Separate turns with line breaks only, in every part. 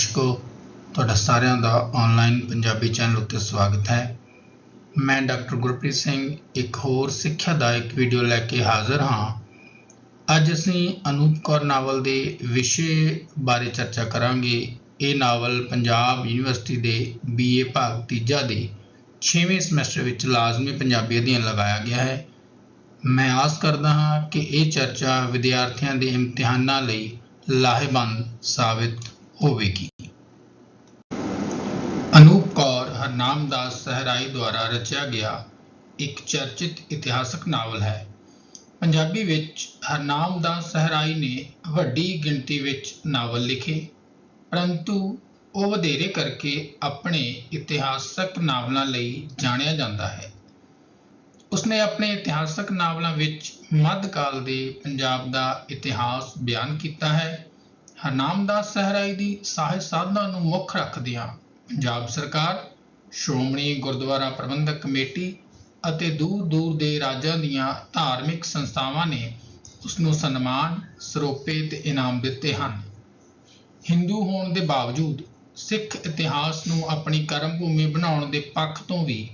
ਦਰਸ਼ਕੋ, ਤੁਹਾਡਾ ਸਾਰਿਆਂ ਦਾ online Punjabi channel ਉੱਤੇ ਸਵਾਗਤ ਹੈ। ਮੈਂ ਡਾਕਟਰ ਗੁਰਪ੍ਰੀਤ ਸਿੰਘ, ਇੱਕ ਹੋਰ ਸਿੱਖਿਆਦਾਇਕ ਵੀਡੀਓ ਲੈ ਕੇ ਹਾਜ਼ਰ ਹਾਂ। ਅੱਜ ਅਸੀਂ ਅਨੂਪ ਕੌਰ ਨਾਵਲ ਦੇ ਵਿਸ਼ੇ ਬਾਰੇ ਚਰਚਾ ਕਰਾਂਗੇ। ਇਹ ਨਾਵਲ ਪੰਜਾਬ ਯੂਨੀਵਰਸਿਟੀ ਦੇ ਬੀਏ ਭਾਗ ਤੀਜਾ ਦੇ 6ਵੇਂ ਸਮੈਸਟਰ ਵਿੱਚ ਲਾਜ਼ਮੀ ਪੰਜਾਬੀ ਅਧਿਐਨ ਲਗਾਇਆ ਗਿਆ ਹੈ। ਮੈਂ ਆਸ ਕਰਦਾ ਹਾਂ ਕਿ ਇਹ ਚਰਚਾ ਵਿਦਿਆਰਥੀਆਂ ਦੇ ਇਮਤਿਹਾਨਾਂ ਲਈ ਲਾਹੇਵੰਦ ਸਾਬਿਤ ਹੋਵੇਗੀ ਅਨੂਪ ਕੌਰ ਹਰਨਾਮ ਸਹਿਰਾਈ ਦੁਆਰਾ ਰਚਿਆ ਗਿਆ ਇੱਕ ਚਰਚਿਤ ਇਤਿਹਾਸਕ ਨਾਵਲ ਹੈ। ਪੰਜਾਬੀ ਵਿੱਚ ਹਰਨਾਮ ਦਾਸ ਸਹਿਰਾਈ ਨੇ ਵੱਡੀ ਗਿਣਤੀ ਵਿੱਚ ਨਾਵਲ ਲਿਖੇ, ਪਰੰਤੂ ਉਹ ਵਧੇਰੇ ਕਰਕੇ ਆਪਣੇ ਇਤਿਹਾਸਕ ਨਾਵਲਾਂ ਲਈ ਜਾਣਿਆ ਜਾਂਦਾ ਹੈ। ਉਸਨੇ ਆਪਣੇ ਇਤਿਹਾਸਕ ਨਾਵਲਾਂ ਵਿੱਚ ਮੱਧਕਾਲ ਦੇ ਪੰਜਾਬ ਦਾ ਇਤਿਹਾਸ ਬਿਆਨ ਕੀਤਾ ਹੈ। ਹਰਨਾਮ ਦਾਸ ਸਹਿਰਾਈ ਦੀ ਸਾਹਿਤ ਸਾਧਨਾ ਨੂੰ ਮੁੱਖ ਰੱਖਦਿਆਂ ਪੰਜਾਬ ਸਰਕਾਰ ਸ਼੍ਰੋਮਣੀ ਗੁਰਦੁਆਰਾ ਪ੍ਰਬੰਧਕ ਕਮੇਟੀ ਅਤੇ ਦੂਰ ਦੂਰ ਦੇ ਰਾਜਾਂ ਦੀਆਂ ਧਾਰਮਿਕ ਸੰਸਥਾਵਾਂ ਨੇ ਉਸ ਨੂੰ ਸਨਮਾਨ, ਸਰੋਪੇ ਤੇ ਇਨਾਮ ਦਿੱਤੇ ਹਨ। ਹਿੰਦੂ ਹੋਣ ਦੇ ਬਾਵਜੂਦ ਸਿੱਖ ਇਤਿਹਾਸ ਨੂੰ ਆਪਣੀ ਕਰਮ ਭੂਮੀ ਬਣਾਉਣ ਦੇ ਪੱਖ ਤੋਂ ਵੀ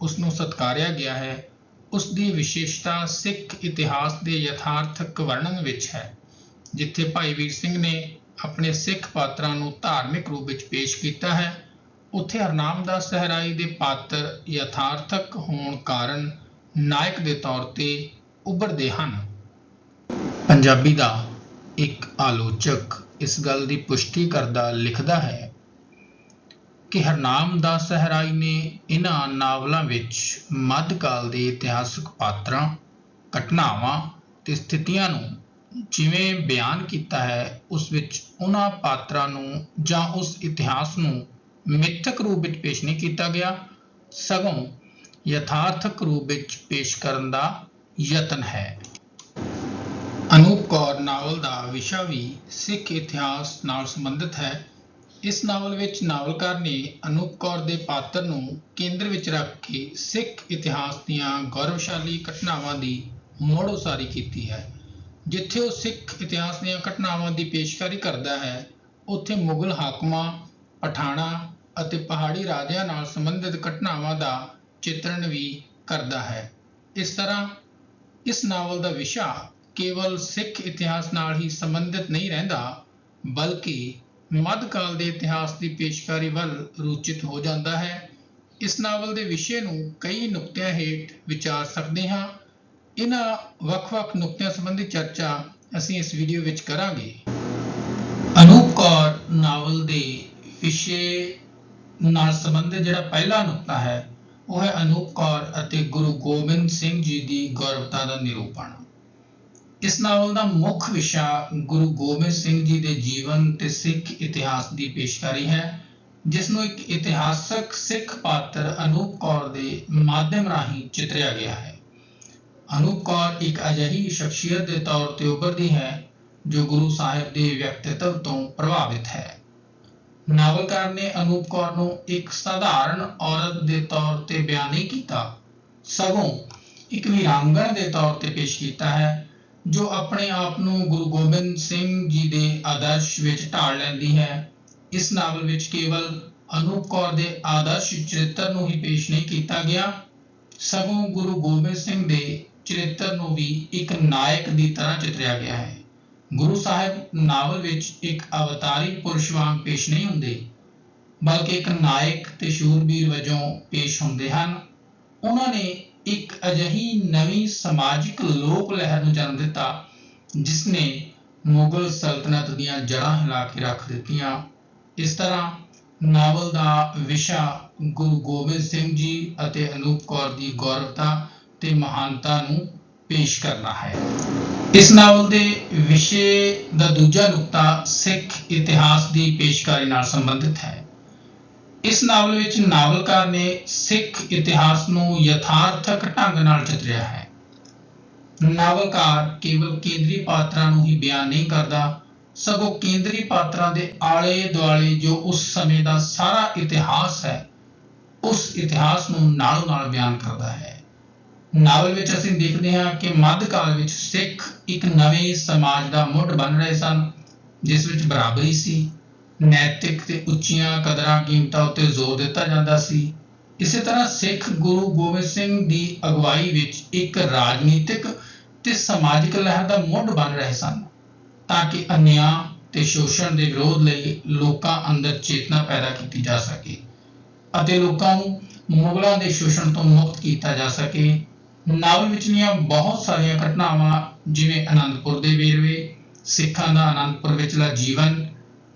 ਉਸ ਨੂੰ ਸਤਿਕਾਰਿਆ ਗਿਆ ਹੈ। ਉਸ ਦੀ ਵਿਸ਼ੇਸ਼ਤਾ ਸਿੱਖ ਇਤਿਹਾਸ ਦੇ ਯਥਾਰਥਕ ਵਰਣਨ ਵਿੱਚ ਹੈ, ਜਿੱਥੇ ਭਾਈ ਵੀਰ ਸਿੰਘ ਨੇ ਆਪਣੇ ਸਿੱਖ ਪਾਤਰਾਂ ਨੂੰ ਧਾਰਮਿਕ ਰੂਪ ਵਿੱਚ ਪੇਸ਼ ਕੀਤਾ ਹੈ ਉੱਥੇ ਹਰਨਾਮ ਦਾਸ ਸਹਿਰਾਈ ਦੇ ਪਾਤਰ ਯਥਾਰਥਕ ਹੋਣ ਕਾਰਨ ਨਾਇਕ ਦੇ ਤੌਰ ਤੇ ਉੱਭਰਦੇ ਹਨ। ਪੰਜਾਬੀ ਦਾ ਇੱਕ ਆਲੋਚਕ ਇਸ ਗੱਲ ਦੀ ਪੁਸ਼ਟੀ ਕਰਦਾ ਲਿਖਦਾ ਹੈ ਕਿ ਹਰਨਾਮ ਦਾਸ ਸਹਿਰਾਈ ਨੇ ਇਹਨਾਂ ਨਾਵਲਾਂ ਵਿੱਚ ਮੱਧਕਾਲ ਦੇ ਇਤਿਹਾਸਕ ਪਾਤਰਾਂ, ਘਟਨਾਵਾਂ ਤੇ ਸਥਿਤੀਆਂ ਨੂੰ ਜਿਵੇਂ ਬਿਆਨ ਕੀਤਾ ਹੈ, ਉਸ ਵਿੱਚ ਉਹਨਾਂ ਪਾਤਰਾਂ ਨੂੰ ਜਾਂ ਉਸ ਇਤਿਹਾਸ ਨੂੰ ਮਿੱਥਕ ਰੂਪ ਵਿੱਚ ਪੇਸ਼ ਨਹੀਂ ਕੀਤਾ ਗਿਆ। ਸਗੋਂ ਯਥਾਰਥਕ ਰੂਪ ਵਿੱਚ ਪੇਸ਼ ਕਰਨ ਦਾ ਯਤਨ ਹੈ। ਅਨੂਪ ਕੌਰ ਨਾਵਲ ਦਾ ਵਿਸ਼ਾ ਵੀ ਸਿੱਖ ਇਤਿਹਾਸ ਨਾਲ ਸੰਬੰਧਿਤ ਹੈ। ਇਸ ਨਾਵਲ ਵਿੱਚ ਨਾਵਲਕਾਰ ਨੇ ਅਨੂਪ ਕੌਰ ਦੇ ਪਾਤਰ ਨੂੰ ਕੇਂਦਰ ਵਿੱਚ ਰੱਖ ਕੇ ਸਿੱਖ ਇਤਿਹਾਸ ਦੀਆਂ ਗੌਰਵਸ਼ਾਲੀ ਘਟਨਾਵਾਂ ਦੀ ਮੋੜ ਉਸਾਰੀ ਕੀਤੀ ਹੈ। ਜਿੱਥੇ ਉਹ ਸਿੱਖ ਇਤਿਹਾਸ ਦੀਆਂ ਘਟਨਾਵਾਂ ਦੀ ਪੇਸ਼ਕਾਰੀ ਕਰਦਾ ਹੈ, ਉੱਥੇ ਮੁਗਲ ਹਾਕਮਾਂ, ਪਠਾਣਾ ਅਤੇ ਪਹਾੜੀ ਰਾਜਿਆਂ ਨਾਲ ਸੰਬੰਧਿਤ ਘਟਨਾਵਾਂ ਦਾ ਚਿੱਤਰਣ ਵੀ ਕਰਦਾ ਹੈ। ਇਸ ਤਰ੍ਹਾਂ ਇਸ ਨਾਵਲ ਦਾ ਵਿਸ਼ਾ ਕੇਵਲ ਸਿੱਖ ਇਤਿਹਾਸ ਨਾਲ ਹੀ ਸੰਬੰਧਿਤ ਨਹੀਂ ਰਹਿੰਦਾ, ਬਲਕਿ ਮੱਧਕਾਲ ਦੇ ਇਤਿਹਾਸ ਦੀ ਪੇਸ਼ਕਾਰੀ ਵੱਲ ਰੂਚਿਤ ਹੋ ਜਾਂਦਾ ਹੈ। ਇਸ ਨਾਵਲ ਦੇ ਵਿਸ਼ੇ ਨੂੰ ਕਈ ਨੁਕਤਿਆਂ ਹੇਠ ਵਿਚਾਰ ਸਕਦੇ ਹਾਂ। ਇਹਨਾਂ ਵੱਖ-ਵੱਖ ਨੁਕਤਿਆਂ ਸੰਬੰਧੀ ਚਰਚਾ ਅਸੀਂ ਇਸ ਵੀਡੀਓ ਵਿੱਚ ਕਰਾਂਗੇ। ਅਨੂਪ ਕੌਰ ਨਾਵਲ ਦੇ ਵਿਸ਼ੇ ਨਾਲ ਸੰਬੰਧਿਤ ਜਿਹੜਾ ਪਹਿਲਾ ਨੁਕਤਾ ਹੈ, ਉਹ ਹੈ ਅਨੂਪ ਕੌਰ ਅਤੇ ਗੁਰੂ ਗੋਬਿੰਦ ਸਿੰਘ ਜੀ ਦੀ ਗੌਰਵਤਾ ਦਾ ਨਿਰੂਪਣ। ਇਸ ਨਾਵਲ ਦਾ ਮੁੱਖ ਵਿਸ਼ਾ ਗੁਰੂ ਗੋਬਿੰਦ ਸਿੰਘ ਜੀ ਦੇ ਜੀਵਨ ਤੇ ਸਿੱਖ ਇਤਿਹਾਸ ਦੀ ਪੇਸ਼ਕਾਰੀ ਹੈ ਜਿਸ ਨੂੰ ਇੱਕ ਇਤਿਹਾਸਕ ਸਿੱਖ ਪਾਤਰ ਅਨੂਪ ਕੌਰ ਦੇ ਮਾਧਿਅਮ ਰਾਹੀਂ ਚਿਤਰਿਆ ਗਿਆ ਹੈ। ਅਨੂਪ ਕੌਰ ਇੱਕ ਅਜਿਹੀ ਸ਼ਖਸੀਅਤ ਦੇ ਤੌਰ ਤੇ ਉੱਭਰਦੀ ਹੈ, ਜੋ ਗੁਰੂ ਸਾਹਿਬ ਦੇ ਵਿਅਕਤਿਤਵ ਤੋਂ ਪ੍ਰਭਾਵਿਤ ਹੈ। ਨਾਵਲਕਾਰ ਨੇ ਅਨੂਪ ਕੌਰ ਨੂੰ ਇੱਕ ਸਧਾਰਨ ਔਰਤ ਦੇ ਤੌਰ ਤੇ ਬਿਆਨ ਨਹੀਂ ਕੀਤਾ। ਸਗੋਂ ਇੱਕ ਵੀਰਾਂਗਣ ਦੇ ਤੌਰ ਤੇ ਪੇਸ਼ ਕੀਤਾ ਹੈ, ਜੋ ਆਪਣੇ ਆਪ ਨੂੰ ਗੁਰੂ ਗੋਬਿੰਦ ਸਿੰਘ ਜੀ ਦੇ ਆਦਰਸ਼ ਵਿੱਚ ਢਾਲ ਲੈਂਦੀ ਹੈ। ਇਸ ਨਾਵਲ ਵਿੱਚ ਕੇਵਲ ਅਨੂਪ ਕੌਰ ਦੇ ਆਦਰਸ਼ ਚਰਿੱਤਰ ਨੂੰ ਹੀ ਪੇਸ਼ ਨਹੀਂ ਕੀਤਾ ਗਿਆ, ਸਗੋਂ ਗੁਰੂ ਗੋਬਿੰਦ ਸਿੰਘ ਦੇ ਚਰਿੱਤਰ ਨੂੰ ਵੀ ਇੱਕ ਨਾਇਕ ਦੀ ਤਰ੍ਹਾਂ ਚਿਤਰਿਆ ਗਿਆ ਹੈ। ਗੁਰੂ ਸਾਹਿਬ ਨਾਵਲ ਵਿੱਚ ਇੱਕ ਅਵਤਾਰੀ ਪੁਰਸ਼ ਵਾਂਗ ਪੇਸ਼ ਨਹੀਂ ਹੁੰਦੇ, ਬਲਕਿ ਇੱਕ ਨਾਇਕ ਤੇ ਸ਼ੂਰਬੀਰ ਵਜੋਂ ਪੇਸ਼ ਹੁੰਦੇ ਹਨ। ਉਹਨਾਂ ਨੇ ਇੱਕ ਅਜਿਹੀ ਨਵੀਂ ਸਮਾਜਿਕ ਲੋਕ ਲਹਿਰ ਨੂੰ ਜਨਮ ਦਿੱਤਾ ਜਿਸ ਨੇ ਮੁਗਲ ਸਲਤਨਤ ਦੀਆਂ ਜੜ੍ਹਾਂ ਹਿਲਾ ਕੇ ਰੱਖ ਦਿੱਤੀਆਂ। ਇਸ ਤਰ੍ਹਾਂ ਨਾਵਲ ਦਾ ਵਿਸ਼ਾ ਗੁਰੂ ਗੋਬਿੰਦ ਸਿੰਘ ਜੀ ਅਤੇ ਅਨੂਪ ਕੌਰ ਦੀ ਗੌਰਵਤਾ ਤੇ ਮਹਾਨਤਾ ਨੂੰ ਪੇਸ਼ ਕਰਨਾ ਹੈ। ਇਸ ਨਾਵਲ ਦੇ ਵਿਸ਼ੇ ਦਾ ਦੂਜਾ ਨੁਕਤਾ ਸਿੱਖ ਇਤਿਹਾਸ ਦੀ ਪੇਸ਼ਕਾਰੀ ਨਾਲ ਸੰਬੰਧਿਤ ਹੈ। ਇਸ ਨਾਵਲ ਵਿੱਚ ਨਾਵਲਕਾਰ ਨੇ ਸਿੱਖ ਇਤਿਹਾਸ ਨੂੰ ਯਥਾਰਥਕ ਢੰਗ ਨਾਲ ਚਿਤਰਿਆ ਹੈ। ਨਾਵਲਕਾਰ ਕੇਵਲ ਕੇਂਦਰੀ ਪਾਤਰਾਂ ਨੂੰ ਹੀ ਬਿਆਨ ਨਹੀਂ ਕਰਦਾ, ਸਗੋਂ ਕੇਂਦਰੀ ਪਾਤਰਾਂ ਦੇ ਆਲੇ ਦੁਆਲੇ ਜੋ ਉਸ ਸਮੇਂ ਦਾ ਸਾਰਾ ਇਤਿਹਾਸ ਹੈ, ਉਸ ਇਤਿਹਾਸ ਨੂੰ ਨਾਲੋਂ ਨਾਲ ਬਿਆਨ ਕਰਦਾ ਹੈ। ਨਾਵਲ ਵਿੱਚ ਅਸੀਂ ਦੇਖਦੇ ਹਾਂ ਕਿ ਮੱਧ ਕਾਲ ਵਿੱਚ ਸਿੱਖ ਇੱਕ ਨਵੇਂ ਸਮਾਜ ਦਾ ਮੁੱਢ ਬਣ ਰਹੇ ਸਨ, ਜਿਸ ਵਿੱਚ ਬਰਾਬਰੀ ਸੀ। ਨੈਤਿਕ ਤੇ ਉੱਚੀਆਂ ਕਦਰਾਂ ਕੀਮਤਾਂ ਉੱਤੇ ਜ਼ੋਰ ਦਿੱਤਾ ਜਾਂਦਾ ਸੀ। ਇਸੇ ਤਰ੍ਹਾਂ ਸਿੱਖ ਗੁਰੂ ਗੋਬਿੰਦ ਸਿੰਘ ਦੀ ਅਗਵਾਈ ਵਿੱਚ ਇੱਕ ਰਾਜਨੀਤਿਕ ਤੇ ਸਮਾਜਿਕ ਲਹਿਰ ਦਾ ਮੁੱਢ ਬਣ ਰਹੇ ਸਨ, ਤਾਂ ਕਿ ਅਨਿਆਂ ਤੇ ਸ਼ੋਸ਼ਣ ਦੇ ਵਿਰੋਧ ਲਈ ਲੋਕਾਂ ਅੰਦਰ ਚੇਤਨਾ ਪੈਦਾ ਕੀਤੀ ਜਾ ਸਕੇ ਅਤੇ ਲੋਕਾਂ ਨੂੰ ਮੁਗਲਾਂ ਦੇ ਸ਼ੋਸ਼ਣ ਤੋਂ ਮੁਕਤ ਕੀਤਾ ਜਾ ਸਕੇ। ਨਾਵਲ ਵਿਚਲੀਆਂ ਬਹੁਤ ਸਾਰੀਆਂ ਘਟਨਾਵਾਂ, ਜਿਵੇਂ ਅਨੰਦਪੁਰ ਦੇ ਵੇਰਵੇ, ਸਿੱਖਾਂ ਦਾ ਅਨੰਦਪੁਰ ਵਿਚਲਾ ਜੀਵਨ,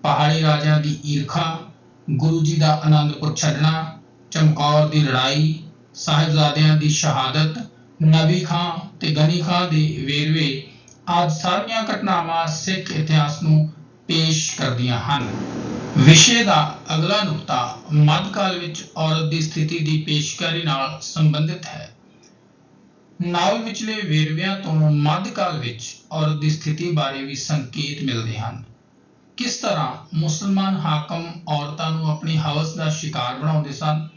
ਪਹਾੜੀ ਰਾਜਿਆਂ ਦੀ ਈਰਖਾ, ਗੁਰੂ ਜੀ ਦਾ ਅਨੰਦਪੁਰ ਛੱਡਣਾ, ਚਮਕੌਰ ਦੀ ਲੜਾਈ, ਸਾਹਿਬਜ਼ਾਦਿਆਂ ਦੀ ਸ਼ਹਾਦਤ, ਨਬੀ ਖਾਂ ਤੇ ਗਨੀ ਖਾਂ ਦੇ ਵੇਰਵੇ, ਆਦਿ ਸਾਰੀਆਂ ਘਟਨਾਵਾਂ ਸਿੱਖ ਇਤਿਹਾਸ ਨੂੰ ਪੇਸ਼ ਕਰਦੀਆਂ ਹਨ। ਵਿਸ਼ੇ ਦਾ ਅਗਲਾ ਨੁਕਤਾ ਮੱਧਕਾਲ ਵਿੱਚ ਔਰਤ ਦੀ ਸਥਿਤੀ ਦੀ ਪੇਸ਼ਕਾਰੀ ਨਾਲ ਸੰਬੰਧਿਤ ਹੈ। ਨਾਵਲ ਵਿਚਲੇ ਵੇਰਵਿਆਂ ਤੋਂ ਮੱਧਕਾਲ ਵਿੱਚ ਔਰਤ ਦੀ ਸਥਿਤੀ ਬਾਰੇ ਵੀ ਸੰਕੇਤ ਮਿਲਦੇ ਹਨ। ਕਿਸ ਤਰ੍ਹਾਂ ਮੁਸਲਮਾਨ ਹਾਕਮ ਔਰਤਾਂ ਨੂੰ ਆਪਣੀ ਹਵਸ ਦਾ ਸ਼ਿਕਾਰ ਬਣਾਉਂਦੇ ਸਨ?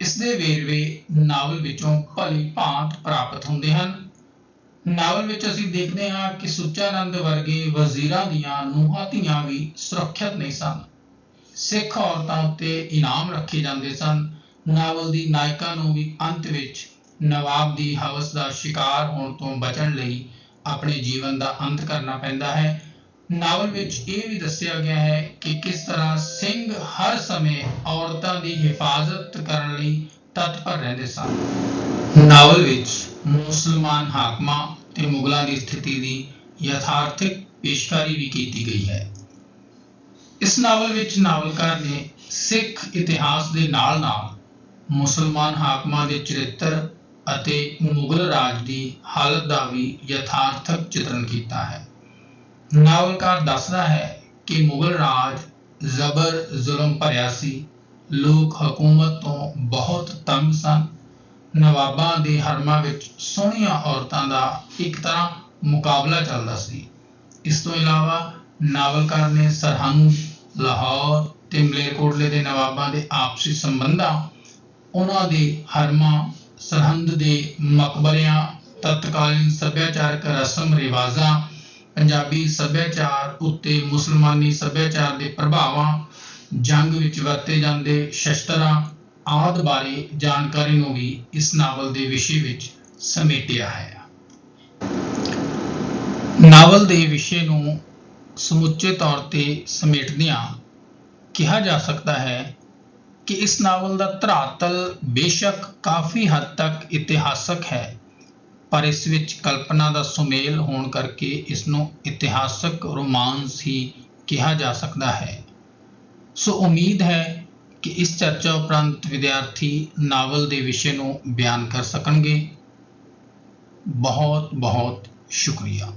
ਇਸ ਦੇ ਵੇਰਵੇ ਨਾਵਲ ਵਿੱਚੋਂ ਭਲੀ ਭਾਂਤ ਪ੍ਰਾਪਤ ਹੁੰਦੇ ਹਨ। ਨਾਵਲ ਵਿੱਚ ਅਸੀਂ ਦੇਖਦੇ ਹਾਂ ਕਿ ਸੁੱਚਾਨੰਦ ਵਰਗੇ ਵਜ਼ੀਰਾਂ ਦੀਆਂ ਨੂੰਹਾਂ ਧੀਆਂ ਵੀ ਸੁਰੱਖਿਅਤ ਨਹੀਂ ਸਨ। ਸਿੱਖ ਔਰਤਾਂ ਉੱਤੇ ਇਨਾਮ ਰੱਖੇ ਜਾਂਦੇ ਸਨ। ਨਾਵਲ ਦੀ ਨਾਇਕਾ ਨੂੰ ਵੀ ਅੰਤ ਵਿੱਚ ਨਵਾਬ ਦੀ ਹਵਸ ਦਾ ਸ਼ਿਕਾਰ ਹੋਣ ਤੋਂ ਬਚਣ ਲਈ ਆਪਣੇ ਜੀਵਨ ਦਾ ਅੰਤ ਕਰਨਾ ਪੈਂਦਾ ਹੈ। ਨਾਵਲ ਵਿੱਚ ਇਹ ਵੀ ਦੱਸਿਆ ਗਿਆ ਹੈ ਕਿ ਕਿਸ ਤਰ੍ਹਾਂ ਸਿੰਘ ਹਰ ਸਮੇਂ ਔਰਤਾਂ ਦੀ ਹਿਫਾਜ਼ਤ ਕਰਨ ਲਈ ਤਤਪਰ ਰਹਿੰਦੇ ਸਨ। ਨਾਵਲ ਵਿੱਚ ਮੁਸਲਮਾਨ ਹਾਕਮਾਂ ਤੇ ਮੁਗਲਾਂ ਦੀ ਸਥਿਤੀ ਦੀ ਯਥਾਰਥਿਕ ਪੇਸ਼ਕਾਰੀ ਵੀ ਕੀਤੀ ਗਈ ਹੈ। ਇਸ ਨਾਵਲ ਵਿੱਚ ਨਾਵਲਕਾਰ ਨੇ ਸਿੱਖ ਇਤਿਹਾਸ ਦੇ ਨਾਲ-ਨਾਲ ਮੁਸਲਮਾਨ ਹਾਕਮਾਂ ਦੇ ਚਰਿੱਤਰ ਅਤੇ ਮੁਗਲ ਰਾਜ ਦੀ ਹਾਲਤ ਦਾ ਵੀ ਯਥਾਰਥਕ ਚਿਤਰਣ ਕੀਤਾ ਹੈ। ਨਾਵਲਕਾਰ ਦੱਸਦਾ ਹੈ ਕਿ ਮੁਗਲ ਰਾਜ ਜ਼ਬਰ ਜ਼ੁਲਮ ਭਰਿਆ ਸੀ। ਲੋਕ ਹਕੂਮਤ ਤੋਂ ਬਹੁਤ ਤੰਗ ਸਨ। ਨਵਾਬਾਂ ਦੇ ਹਰਮਾਂ ਵਿੱਚ ਸੋਹਣੀਆਂ ਔਰਤਾਂ ਦਾ ਇੱਕ ਤਰ੍ਹਾਂ ਮੁਕਾਬਲਾ ਚੱਲਦਾ ਸੀ। ਇਸ ਤੋਂ ਇਲਾਵਾ ਨਾਵਲਕਾਰ ਨੇ ਸਰਹੰਦ, ਲਾਹੌਰ ਤੇ ਮਲੇਰਕੋਟਲੇ ਦੇ ਨਵਾਬਾਂ ਦੇ ਆਪਸੀ ਸੰਬੰਧਾਂ, ਉਹਨਾਂ ਦੇ ਹਰਮਾਂ ਸਰਹੰਦ ਦੇ ਮਕਬਰਿਆਂ, ਤਤਕਾਲੀਨ ਸੱਭਿਆਚਾਰਕ ਰਸਮ ਰਿਵਾਜ਼ਾਂ, ਪੰਜਾਬੀ ਸੱਭਿਆਚਾਰ ਉੱਤੇ ਮੁਸਲਮਾਨੀ ਸੱਭਿਆਚਾਰ ਦੇ ਪ੍ਰਭਾਵਾਂ, ਜੰਗ ਵਿੱਚ ਵਰਤੇ ਜਾਂਦੇ ਸ਼ਸਤਰਾਂ ਆਦਿ ਬਾਰੇ ਜਾਣਕਾਰੀ ਨੂੰ ਵੀ ਇਸ ਨਾਵਲ ਦੇ ਵਿਸ਼ੇ ਵਿੱਚ ਸਮੇਟਿਆ ਹੈ। ਨਾਵਲ ਦੇ ਵਿਸ਼ੇ ਨੂੰ ਸਮੁੱਚੇ ਤੌਰ ਤੇ ਸਮੇਟਦਿਆਂ ਕਿਹਾ ਜਾ ਸਕਦਾ ਹੈ ਕਿ ਇਸ ਨਾਵਲ ਦਾ ਧਰਾਤਲ ਬੇਸ਼ੱਕ ਕਾਫੀ ਹੱਦ ਤੱਕ ਇਤਿਹਾਸਕ ਹੈ, ਪਰ ਇਸ ਵਿੱਚ ਕਲਪਨਾ ਦਾ ਸੁਮੇਲ ਹੋਣ ਕਰਕੇ ਇਸ ਨੂੰ ਇਤਿਹਾਸਕ ਰੋਮਾਂਸ ਹੀ ਕਿਹਾ ਜਾ ਸਕਦਾ ਹੈ। ਸੋ ਉਮੀਦ ਹੈ ਕਿ ਇਸ ਚਰਚਾ ਉਪਰੰਤ ਵਿਦਿਆਰਥੀ ਨਾਵਲ ਦੇ ਵਿਸ਼ੇ ਨੂੰ ਬਿਆਨ ਕਰ ਸਕਣਗੇ। ਬਹੁਤ ਬਹੁਤ ਸ਼ੁਕਰੀਆ।